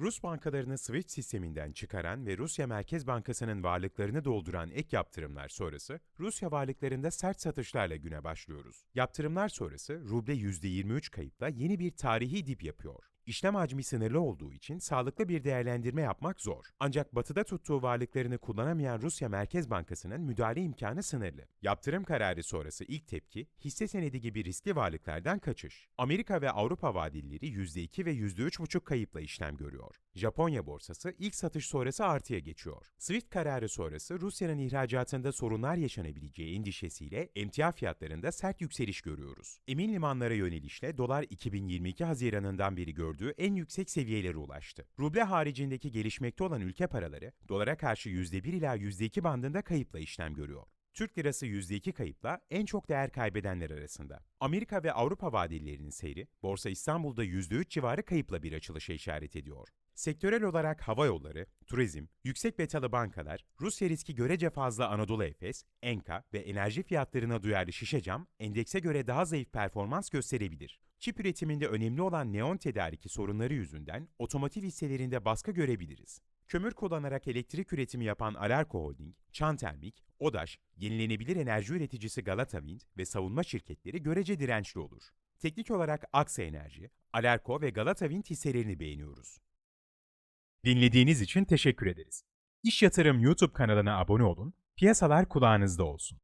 Rus bankalarını SWIFT sisteminden çıkaran ve Rusya Merkez Bankası'nın varlıklarını dolduran ek yaptırımlar sonrası Rusya varlıklarında sert satışlarla güne başlıyoruz. Yaptırımlar sonrası ruble %23 kayıpla yeni bir tarihi dip yapıyor. İşlem hacmi sınırlı olduğu için sağlıklı bir değerlendirme yapmak zor. Ancak batıda tuttuğu varlıklarını kullanamayan Rusya Merkez Bankası'nın müdahale imkanı sınırlı. Yaptırım kararı sonrası ilk tepki, hisse senedi gibi riskli varlıklardan kaçış. Amerika ve Avrupa vadelileri %2 ve %3,5 kayıpla işlem görüyor. Japonya borsası ilk satış sonrası artıya geçiyor. SWIFT kararı sonrası Rusya'nın ihracatında sorunlar yaşanabileceği endişesiyle emtia fiyatlarında sert yükseliş görüyoruz. Emin limanlara yönelişle dolar 2022 Haziran'ından beri gördüğü en yüksek seviyelere ulaştı. Ruble haricindeki gelişmekte olan ülke paraları dolara karşı %1 ila %2 bandında kayıpla işlem görüyor. Türk lirası %2 kayıpla en çok değer kaybedenler arasında. Amerika ve Avrupa vadelilerinin seyri, Borsa İstanbul'da %3 civarı kayıpla bir açılışa işaret ediyor. Sektörel olarak hava yolları, turizm, yüksek betalı bankalar, Rusya riski görece fazla Anadolu Efes, Enka ve enerji fiyatlarına duyarlı Şişecam, endekse göre daha zayıf performans gösterebilir. Çip üretiminde önemli olan neon tedariki sorunları yüzünden otomotiv hisselerinde baskı görebiliriz. Kömür kullanarak elektrik üretimi yapan Alarko Holding, Çantermik, Odaş, yenilenebilir enerji üreticisi Galata Wind ve savunma şirketleri görece dirençli olur. Teknik olarak Aksa Enerji, Alarko ve Galata Wind hisselerini beğeniyoruz. Dinlediğiniz için teşekkür ederiz. İş Yatırım YouTube kanalına abone olun, piyasalar kulağınızda olsun.